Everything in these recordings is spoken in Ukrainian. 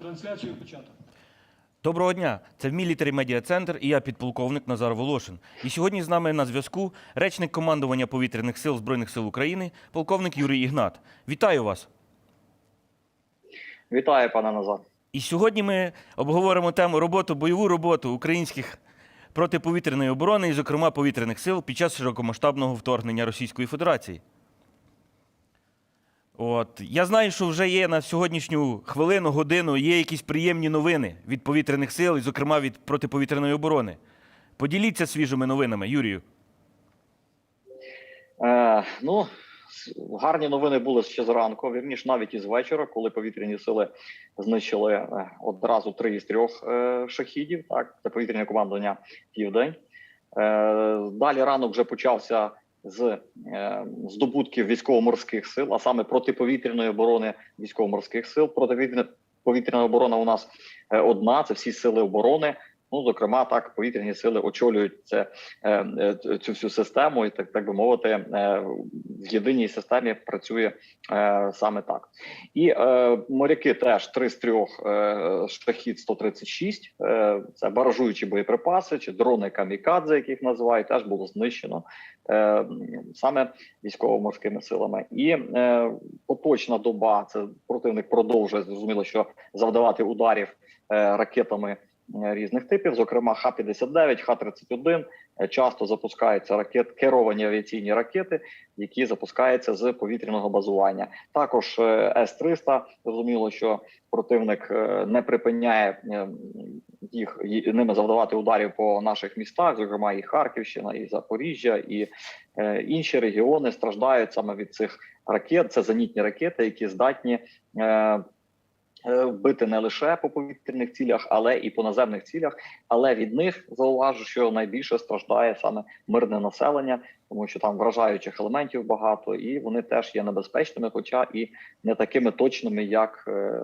Трансляцію почато. Доброго дня, це Мілітарі Медіа Центр і я підполковник Назар Волошин. І сьогодні з нами на зв'язку речник командування повітряних сил Збройних сил України, полковник Юрій Ігнат. Вітаю вас! Вітаю, пане Назар. І сьогодні ми обговоримо тему роботу, бойову роботу українських протиповітряної оборони, і, зокрема, повітряних сил під час широкомасштабного вторгнення Російської Федерації. От я знаю, що вже є на сьогоднішню хвилину, годину, є якісь приємні новини від повітряних сил, і, зокрема, від протиповітряної оборони. Поділіться свіжими новинами, Юрію. Е, ну, гарні новини були ще зранку, вірніш навіть із вечора, коли повітряні сили знищили е, одразу три із трьох е, шахідів. Так, це повітряне командування Південь. Е, далі ранок вже почався з е, здобутків військово-морських сил, а саме протиповітряної оборони військово-морських сил. Протиповітряна повітряна оборона у нас е, одна, це всі сили оборони. Ну, зокрема, так повітряні сили очолюють це е, е, цю всю систему, і так, так би мовити, е, в єдиній системі працює саме так. І моряки теж три з трьох шахід 136 е, це баражуючі боєприпаси чи дрони камікадзе, яких називають, теж було знищено саме військово-морськими силами. І поточна доба це противник продовжує зрозуміло, що завдавати ударів ракетами різних типів, зокрема Х-59, Х-31. Е, Часто запускаються ракет керовані авіаційні ракети, які запускаються з повітряного базування. Також е, С-300, зрозуміло, що противник е, не припиняє е, їх ними завдавати ударів по наших містах, зокрема і Харківщина, і Запоріжжя, і е, інші регіони страждають саме від цих ракет. Це зенітні ракети, які здатні. Е, Вбити не лише по повітряних цілях, але і по наземних цілях. Але від них зауважу, що найбільше страждає саме мирне населення, тому що там вражаючих елементів багато, і вони теж є небезпечними, хоча і не такими точними, як е,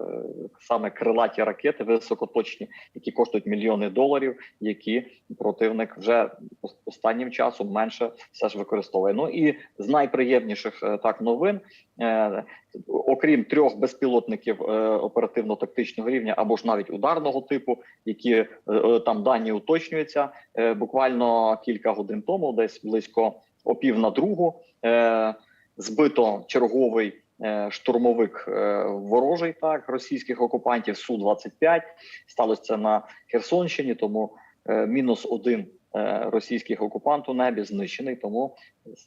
саме крилаті ракети, високоточні, які коштують мільйони доларів, які противник вже ос- останнім часом менше все ж використовує. Ну і з найприємніших е, так новин. Е, окрім трьох безпілотників е, оперативно-тактичного рівня або ж навіть ударного типу, які е, там дані уточнюються. Е, буквально кілька годин тому, десь близько о пів на другу, е, збито черговий. е, Штурмовик е, ворожий так російських окупантів су 25 сталося це на Херсонщині. Тому е, мінус один е, російських окупант у небі знищений. Тому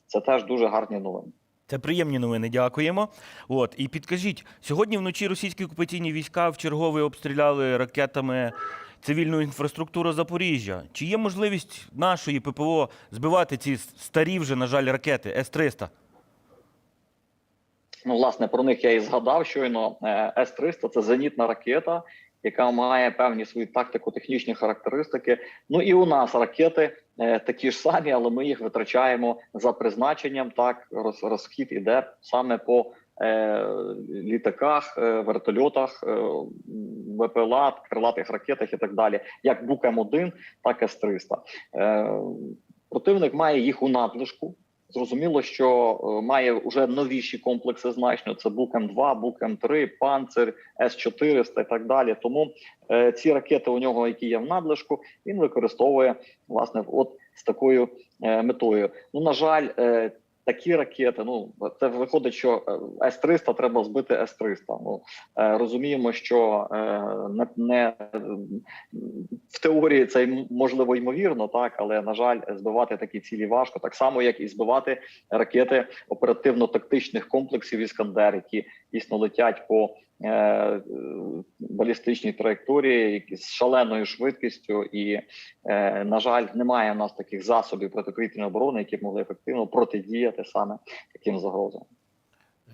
це теж дуже гарні новини. Це приємні новини, дякуємо. От і підкажіть, сьогодні вночі російські окупаційні війська вчергове обстріляли ракетами цивільну інфраструктуру Запоріжжя. Чи є можливість нашої ППО збивати ці старі вже, на жаль, ракети С-300? Ну, власне, про них я і згадав щойно. Е, С-300 – це зенітна ракета, яка має певні свої тактико-технічні характеристики. Ну і у нас ракети е, такі ж самі, але ми їх витрачаємо за призначенням. Так, розхід іде саме по літаках, е, вертольотах, е, ВПЛА, крилатих ракетах і так далі, як Бук М1, так і С-300. Е, противник має їх у надлишку. Зрозуміло, що е, має вже новіші комплекси значно. Це Бук М2, Бук М3, Панцир, С-400 і так далі. Тому е, ці ракети у нього, які є в надлишку, він використовує власне от з такою е, метою. Ну на жаль, е, такі ракети. Ну це виходить, що е, С-300 треба збити С-300. Ну е, розуміємо, що е, не, не в теорії це можливо ймовірно, так але на жаль, збивати такі цілі важко, так само як і збивати ракети оперативно-тактичних комплексів Іскандер, які дійсно летять по е, балістичній траєкторії, з шаленою швидкістю, і е, на жаль, немає в нас таких засобів протиповітряної оборони, які б могли ефективно протидіяти саме таким загрозам.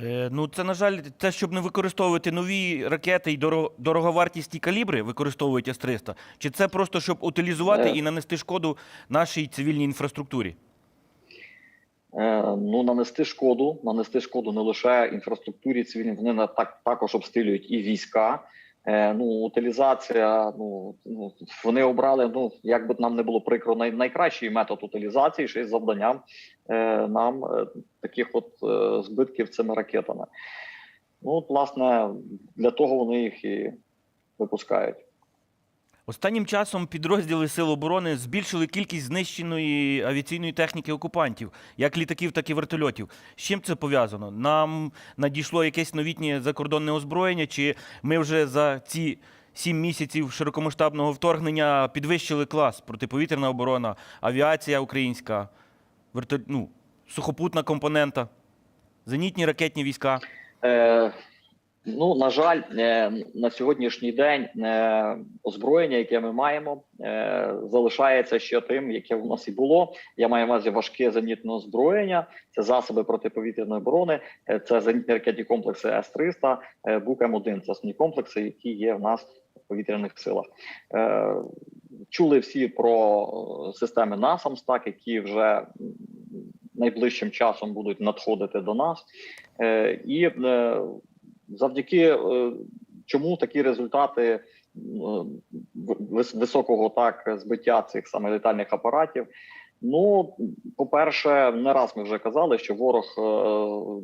Е, ну, це, на жаль, це щоб не використовувати нові ракети і доро- дороговартісні калібри, використовують С-300? Чи це просто щоб утилізувати і нанести шкоду нашій цивільній інфраструктурі? Е, ну нанести шкоду, нанести шкоду не лише інфраструктурі цивільній, вони на так також обстрілюють і війська. Е, ну утилізація. Ну, ну вони обрали. Ну як би нам не було прикро, най, найкращий метод утилізації, ще й завданням е, нам е, таких от е, збитків цими ракетами. Ну, от, власне, для того вони їх і випускають. Останнім часом підрозділи Сил оборони збільшили кількість знищеної авіаційної техніки окупантів, як літаків, так і вертольотів. З чим це пов'язано? Нам надійшло якесь новітнє закордонне озброєння, чи ми вже за ці сім місяців широкомасштабного вторгнення підвищили клас протиповітряна оборона, авіація українська, верто... ну, сухопутна компонента, зенітні ракетні війська. Е, ну, на жаль, е, на сьогоднішній день е, озброєння, яке ми маємо, е, залишається ще тим, яке в нас і було. Я маю на увазі важке зенітне озброєння, це засоби протиповітряної оборони, це зенітні ракетні комплекси С-300, е, БУК-М1. Це основні комплекси, які є в нас в повітряних силах. Чули всі про системи NASAMS, так, які вже найближчим часом будуть надходити до нас. І завдяки е, чому такі результати е, високого так збиття цих саме літальних апаратів. Ну, по-перше, не раз ми вже казали, що ворог е,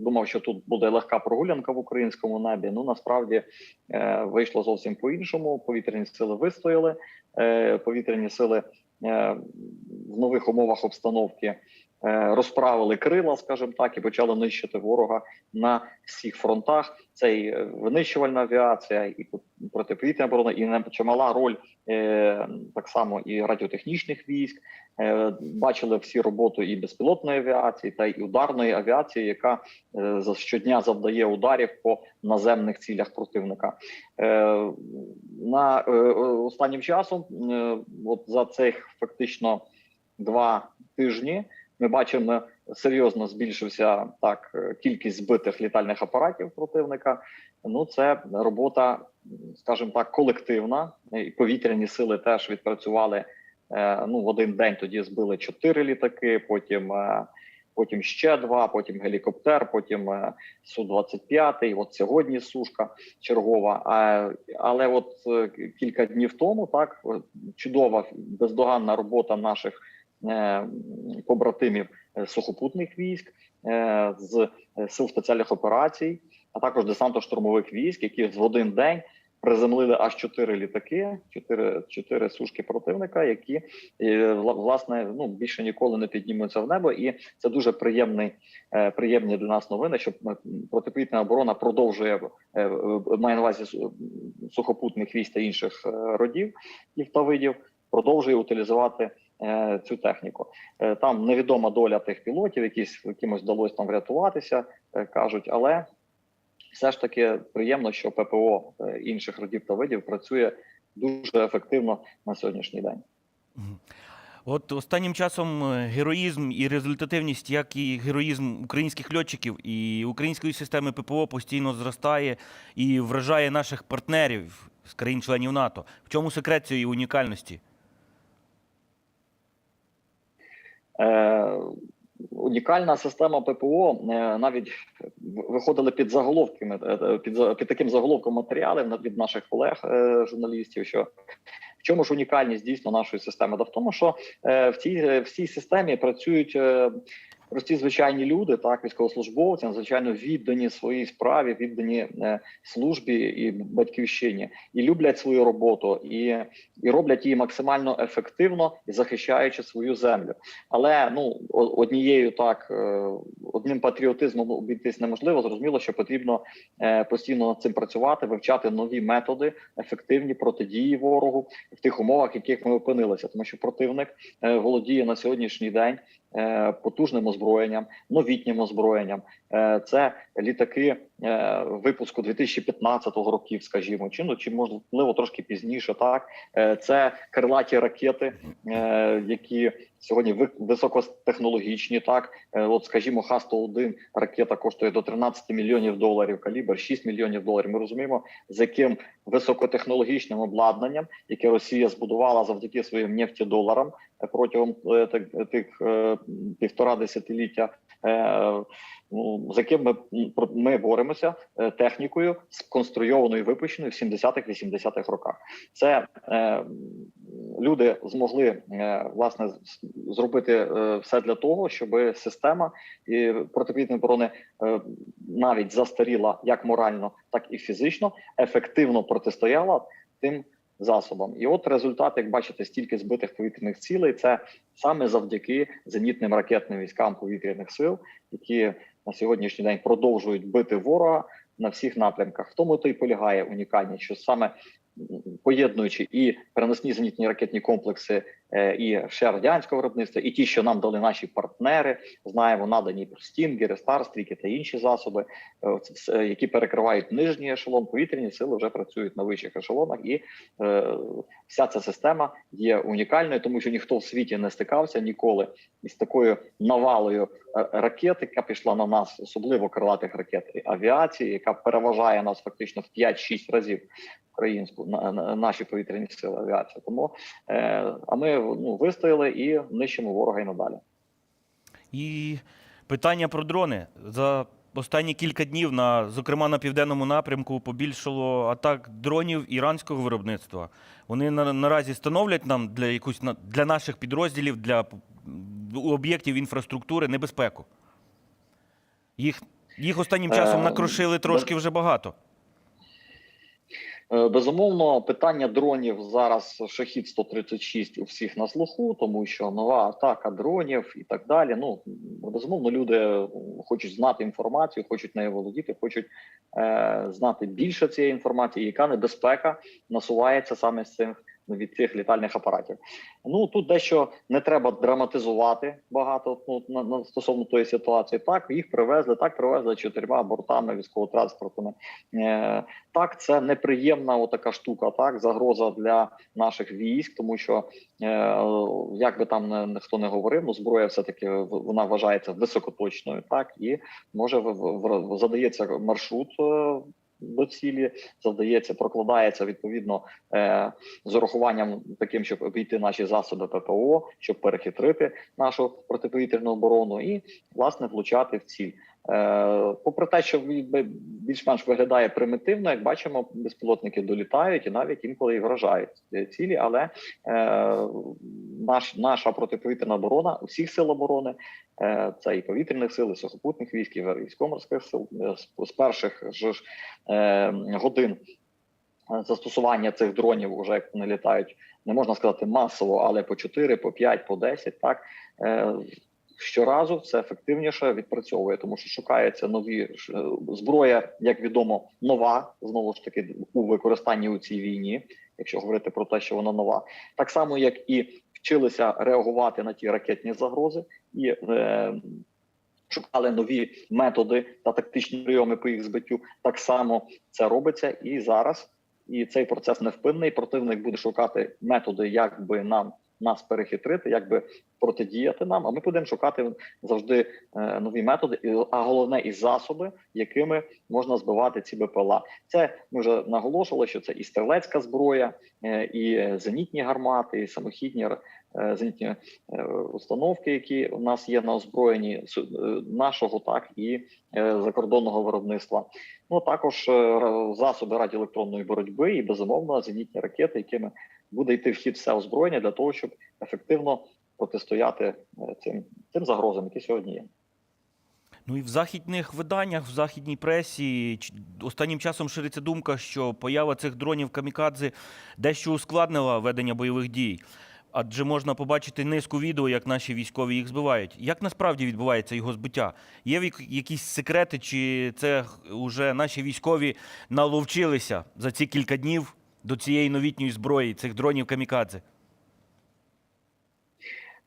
думав, що тут буде легка прогулянка в українському небі. Ну насправді е, вийшло зовсім по-іншому. Повітряні сили вистояли, е, повітряні сили е, в нових умовах обстановки розправили крила, скажімо так, і почали нищити ворога на всіх фронтах. Це і е, винищувальна авіація, і протиповітряна оборона, і не чимала роль е, так само і радіотехнічних військ. Е, бачили всі роботу і безпілотної авіації, та й ударної авіації, яка е, щодня завдає ударів по наземних цілях противника. Е, на е, останнім часом, е, от за цих фактично два тижні, ми бачимо серйозно збільшився так кількість збитих літальних апаратів противника. Ну це робота, скажімо так, колективна. І повітряні сили теж відпрацювали. е, Ну, в один день тоді збили чотири літаки, потім. е, Потім ще два, потім гелікоптер, потім е, су 25 От сьогодні сушка чергова. А, але от кілька днів тому так чудова бездоганна робота наших побратимів е, сухопутних військ е, з е, сил спеціальних операцій, а також десантно-штурмових військ, які в один день приземлили аж чотири літаки, чотири, чотири сушки противника, які е, власне ну більше ніколи не піднімуться в небо, і це дуже приємний, е, приємні для нас новини. Що протиповітряна оборона продовжує е, е, має на увазі сухопутних військ та інших е, родів і та видів, продовжує утилізувати е, цю техніку. Е, Там невідома доля тих пілотів, якісь якимось вдалося там врятуватися, е, кажуть, але все ж таки приємно, що ППО е, інших родів та видів працює дуже ефективно на сьогоднішній день. От останнім часом е, героїзм і результативність, як і героїзм українських льотчиків і української системи ППО постійно зростає і вражає наших партнерів з країн-членів НАТО. В чому секрет цієї унікальності? Е, унікальна система ППО е, навіть виходили під заголовками е, е, під, під таким заголовком матеріалів від наших колег е, журналістів. Що в чому ж унікальність дійсно нашої системи? Та в тому, що е, в цій е, в цій системі працюють. Прості звичайні люди, так військовослужбовці, надзвичайно віддані своїй справі, віддані е, службі і батьківщині, і люблять свою роботу, і, і роблять її максимально ефективно і захищаючи свою землю. Але ну однією так е, одним патріотизмом обійтись неможливо. Зрозуміло, що потрібно е, постійно над цим працювати, вивчати нові методи ефективні протидії ворогу в тих умовах, в яких ми опинилися, тому що противник володіє на сьогоднішній день потужним озброєнням, новітнім озброєнням. Е, Це літаки е, випуску 2015 років, скажімо, чи ну чи можливо трошки пізніше. Так Е, це крилаті ракети, е, які сьогодні ви- високотехнологічні. Так, Е, от скажімо, Х-101 ракета коштує до 13 мільйонів доларів, калібр 6 мільйонів доларів. Ми розуміємо, з яким високотехнологічним обладнанням, яке Росія збудувала завдяки своїм нефтідоларам е, протягом е, тих- е, півтора десятиліття. Ну, з яким ми, ми боремося е, технікою, сконструйованою випущеною в 70-х-80-х роках. Це е, люди змогли е, власне зробити е, все для того, щоб система і протиповітряної оборони е, навіть застаріла як морально, так і фізично, ефективно протистояла тим засобам. І от результат, як бачите, стільки збитих повітряних цілей, це саме завдяки зенітним ракетним військам повітряних сил, які на сьогоднішній день продовжують бити ворога на всіх напрямках. В тому то й полягає унікальність, що саме поєднуючи і переносні зенітні ракетні комплекси, і ще радянського виробництва, і ті, що нам дали наші партнери, знаємо, надані стінгери, старстріки та інші засоби, е, все, які перекривають нижній ешелон. Повітряні сили вже працюють на вищих ешелонах, і е, вся ця система є унікальною, тому що ніхто в світі не стикався ніколи із такою навалою е, ракет, яка пішла на нас, особливо крилатих ракет авіації, яка переважає нас фактично в 5-6 разів українську на, на наші повітряні сили авіації. Тому е, а ми ну вистояли і нищимо ворога і надалі. І питання про дрони. За останні кілька днів, на, зокрема на південному напрямку, побільшало атак дронів іранського виробництва. Вони на, наразі становлять нам для якусь для наших підрозділів, для об'єктів інфраструктури небезпеку. Їх, їх останнім часом Е, накрошили трошки вже багато. Е, Безумовно, питання дронів зараз шахід 136 у всіх на слуху, тому що нова атака дронів і так далі. Ну безумовно, люди хочуть знати інформацію, хочуть нею володіти, хочуть е, знати більше цієї інформації, яка небезпека насувається саме з цих від цих літальних апаратів. Ну тут дещо не треба драматизувати багато ну, на, на стосовно тої ситуації. Так їх привезли, так привезли чотирма бортами військово-транспортними. Е, так, це неприємна отака штука, так загроза для наших військ, тому що е, як би там ніхто не говорив, ну зброя все таки вона вважається високоточною, так і може в, задається маршрут. До цілі завдається, прокладається відповідно е, з урахуванням таким, щоб обійти наші засоби ППО, щоб перехитрити нашу протиповітряну оборону і власне влучати в ціль. Е, попри те, що більш-менш виглядає примітивно, як бачимо, безпілотники долітають і навіть інколи і вражають цілі. Але е, наш, наша протиповітряна оборона усіх сил оборони, е, це і повітряних сил, і сухопутних військ, і військово-морських сил е, з, перших ж е, годин застосування цих дронів, уже як вони літають, не можна сказати масово, але по 4, по 5, по 10, так. Щоразу все ефективніше відпрацьовує, тому що шукається нові зброя, як відомо, нова знову ж таки у використанні у цій війні, якщо говорити про те, що вона нова, так само як і вчилися реагувати на ті ракетні загрози і. Е, Шукали нові методи та тактичні прийоми по їх збиттю. Так само це робиться і зараз. І цей процес невпинний. Противник буде шукати методи, як би нам нас перехитрити, як би протидіяти нам. А ми будемо шукати завжди е, нові методи, а головне і засоби, якими можна збивати ці БПЛА. Це ми вже наголошували, що це і стрілецька зброя, е, і зенітні гармати, і самохідні е, зенітні установки, які у нас є на озброєнні нашого, так і закордонного виробництва. Ну також засоби радіоелектронної боротьби і безумовно зенітні ракети, якими буде йти в хід все озброєння для того, щоб ефективно протистояти е, цим цим загрозам, які сьогодні є. Ну і в західних виданнях, в західній пресі останнім часом шириться думка, що поява цих дронів камікадзе дещо ускладнила ведення бойових дій. Адже можна побачити низку відео, як наші військові їх збивають. Як насправді відбувається його збиття? Є якісь секрети, чи це вже наші військові наловчилися за ці кілька днів до цієї новітньої зброї, цих дронів камікадзе?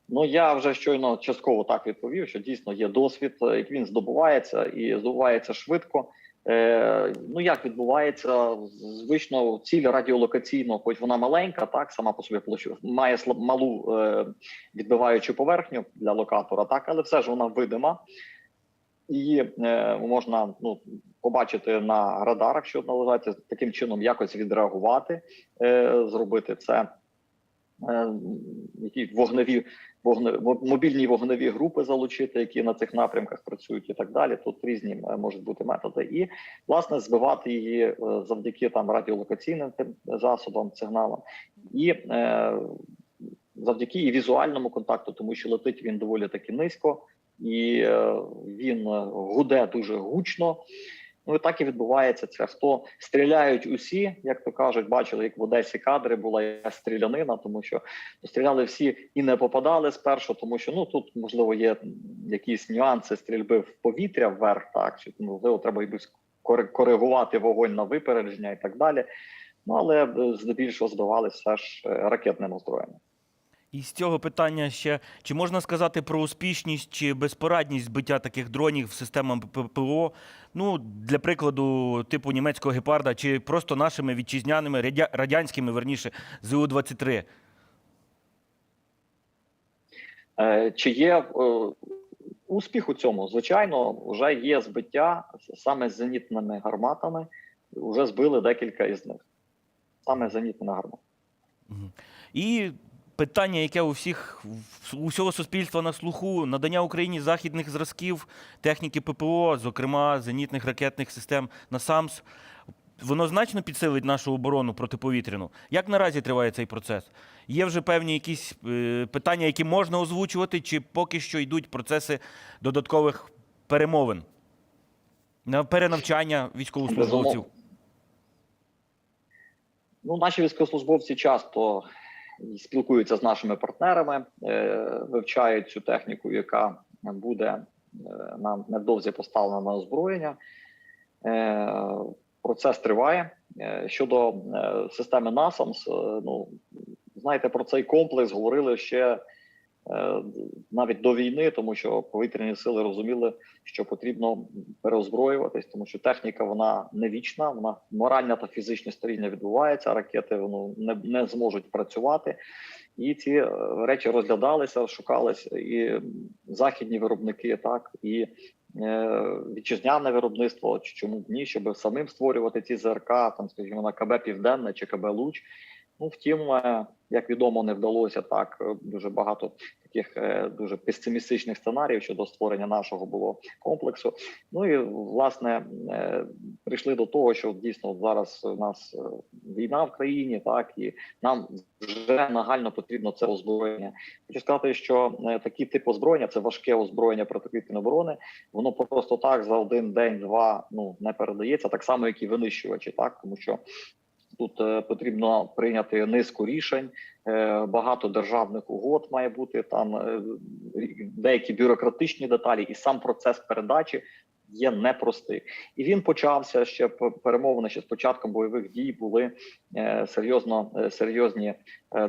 Ну я вже щойно частково так відповів, що дійсно є досвід, е, як він здобувається і здобувається швидко. Е, ну як відбувається звично ціль радіолокаційно, хоч вона маленька, так сама по собі має слаб, малу е, відбиваючу поверхню для локатора, так, але все ж вона видима. Її е, можна ну побачити на радарах, що належаться таким чином якось відреагувати, е, зробити це. Е, які вогневі вогне, мобільні вогневі групи залучити, які на цих напрямках працюють, і так далі. Тут різні можуть бути методи, і власне збивати її завдяки там радіолокаційним тим засобам, сигналам, і е, завдяки і візуальному контакту, тому що летить він доволі таки низько, і е, він е, гуде дуже гучно. Ну і так і відбувається це. Хто стріляють усі, як то кажуть, бачили, як в Одесі кадри була стрілянина, тому що стріляли всі і не попадали спершу, тому що ну тут можливо є якісь нюанси стрільби в повітря вверх, так чи можливо треба якось кори- коригувати вогонь на випередження і так далі. Ну але е, здебільшого збивалися все ж ракетним озброєнням. І з цього питання ще чи можна сказати про успішність чи безпорадність збиття таких дронів системами ППО? Ну, для прикладу, типу німецького гепарда, чи просто нашими вітчизняними радянськими, верніше, ЗУ-23? Е, Чи є е, успіх у цьому? Звичайно, вже є збиття саме з зенітними гарматами. Вже збили декілька із них. Саме зенітними гарматами. І питання, яке у всіх у всього суспільства на слуху: надання Україні західних зразків техніки ППО, зокрема зенітних ракетних систем НАСАМС. Воно значно підсилить нашу оборону протиповітряну. Як наразі триває цей процес? Є вже певні якісь е, питання, які можна озвучувати, чи поки що йдуть процеси додаткових перемовин на перенавчання військовослужбовців? Ну, наші військовослужбовці часто спілкуються з нашими партнерами, е, вивчають цю техніку, яка буде е, нам невдовзі поставлена на озброєння. Е, Процес триває. Щодо системи NASAMS, ну знаєте, про цей комплекс говорили ще навіть до війни, тому що повітряні сили розуміли, що потрібно переозброюватись, тому що техніка вона не вічна, вона моральне та фізичне старіння відбувається. Ракети воно не, не зможуть працювати, і ці е, речі розглядалися, шукалися і західні виробники, так і е, вітчизняне виробництво. Чому б ні, щоб самим створювати ці ЗРК, там, скажімо, на КБ Південне чи КБ Луч. Ну, втім, е, як відомо, не вдалося так. е, Дуже багато таких е, дуже песимістичних сценаріїв щодо створення нашого було комплексу. Ну і власне прийшли до того, що дійсно зараз у нас війна в країні, так і нам вже нагально потрібно це озброєння. Хочу сказати, що такі типи озброєння це важке озброєння протиповітряної оборони. Воно просто так за один день, два ну не передається, так само, як і винищувачі, так тому що. Тут е, потрібно прийняти низку рішень, е, багато державних угод має бути там е, деякі бюрократичні деталі, і сам процес передачі є непростий. І він почався ще перемовини ще з початком бойових дій були е, серйозно е, серйозні.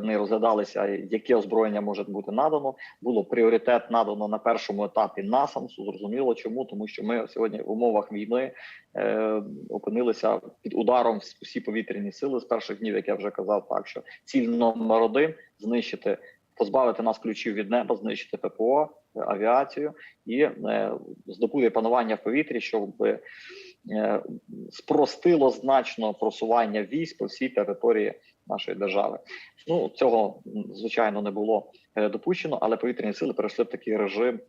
Не розглядалися, яке озброєння може бути надано. Було пріоритет надано на першому етапі насамсу. Зрозуміло, чому тому, що ми сьогодні в умовах війни е, опинилися під ударом всі повітряні сили з перших днів, як я вже казав, так що ціль номер один знищити, позбавити нас ключів від неба, знищити ППО, е, авіацію і е, здобути панування в повітрі, щоб е, спростило значно просування військ по всій території нашої держави. Ну цього звичайно не було допущено, але повітряні сили перейшли в такий режим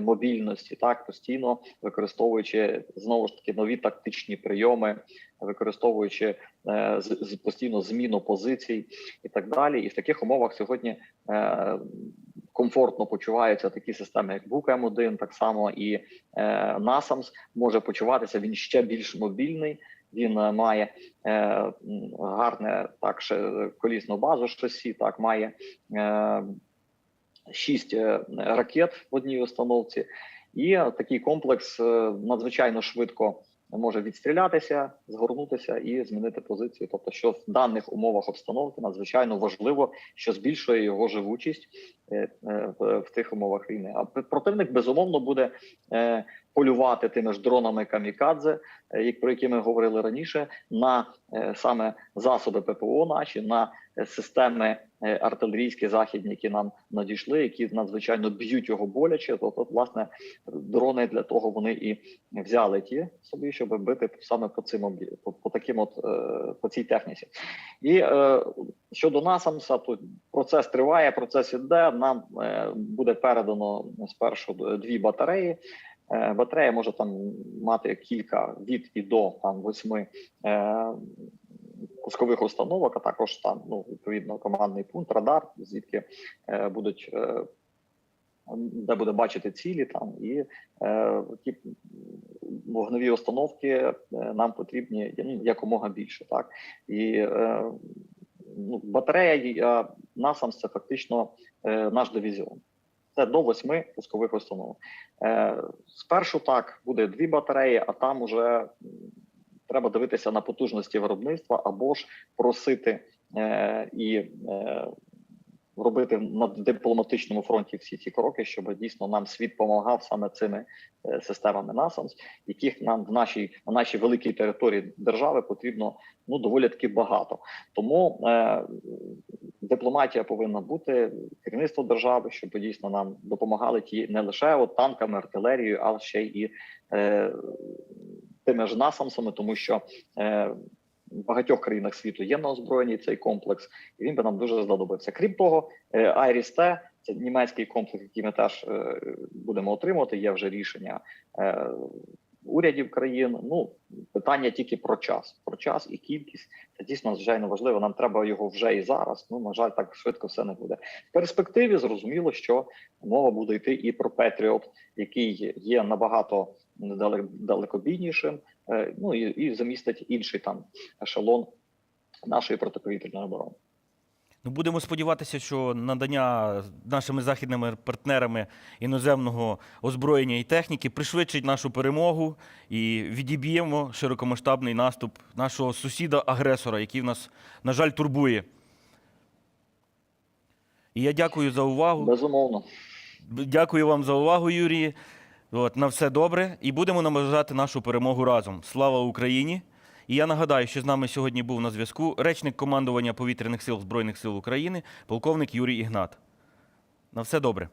мобільності, так постійно використовуючи знову ж таки нові тактичні прийоми, використовуючи е, з, постійно зміну позицій і так далі. І в таких умовах сьогодні е, комфортно почуваються такі системи, як бук М1, так само і е, NASAMS може почуватися. Він ще більш мобільний. Він е, має е, гарне так ще колісну базу шасі, так має е, шість е, ракет в одній установці, і такий комплекс е, надзвичайно швидко може відстрілятися, згорнутися і змінити позицію. Тобто, що в даних умовах обстановки надзвичайно важливо, що збільшує його живучість е, в, тих умовах війни. А противник безумовно буде полювати тими ж дронами камікадзе, про які ми говорили раніше, на саме засоби ППО наші, на системи е, артилерійські західні, які нам надійшли, які надзвичайно б'ють його боляче. Тобто, власне, дрони для того вони і взяли ті собі, щоб бити саме по цим по, по таким, от е, по цій техніці. І е, щодо насамса, то процес триває, процес іде. Нам е, буде передано спершу дві батареї. Е, Батарея може там мати кілька від і до там восьми пускових установок, а також там ну відповідно командний пункт, радар, звідки е, будуть. Е, де буде бачити цілі там і е, ті вогневі установки е, нам потрібні якомога більше. Так і е, ну, батарея НАСАМС це фактично е, наш дивізіон. Це до восьми пускових установок. Е, спершу так буде дві батареї, а там уже треба дивитися на потужності виробництва або ж просити е, і е, робити на дипломатичному фронті всі ці кроки, щоб дійсно нам світ допомагав саме цими е, системами NASAMS, яких нам в нашій на нашій великій території держави потрібно ну доволі таки багато. Тому е, дипломатія повинна бути керівництво держави, щоб дійсно нам допомагали ті не лише от танками, артилерією, а ще й е, тими ж насамсами, тому що е, в багатьох країнах світу є на озброєнні цей комплекс, і він би нам дуже знадобився. Крім того, е, Айріс-Т – це німецький комплекс, який ми теж е, будемо отримувати. Є вже рішення е, урядів країн. Ну питання тільки про час, про час і кількість. Це дійсно звичайно важливо. Нам треба його вже і зараз. Ну на жаль, так швидко все не буде. В перспективі зрозуміло, що мова буде йти і про Петріот, який є набагато далекобійнішим. е, Ну і, і замістить інший там ешелон нашої протиповітряної оборони. Ну, будемо сподіватися, що надання нашими західними партнерами іноземного озброєння і техніки пришвидшить нашу перемогу і відіб'ємо широкомасштабний наступ нашого сусіда-агресора, який в нас, на жаль, турбує. І я дякую за увагу. Безумовно. Дякую вам за увагу, Юрій. От, на все добре. І будемо наближати нашу перемогу разом. Слава Україні! І я нагадаю, що з нами сьогодні був на зв'язку речник командування повітряних сил Збройних сил України, полковник Юрій Ігнат. На все добре.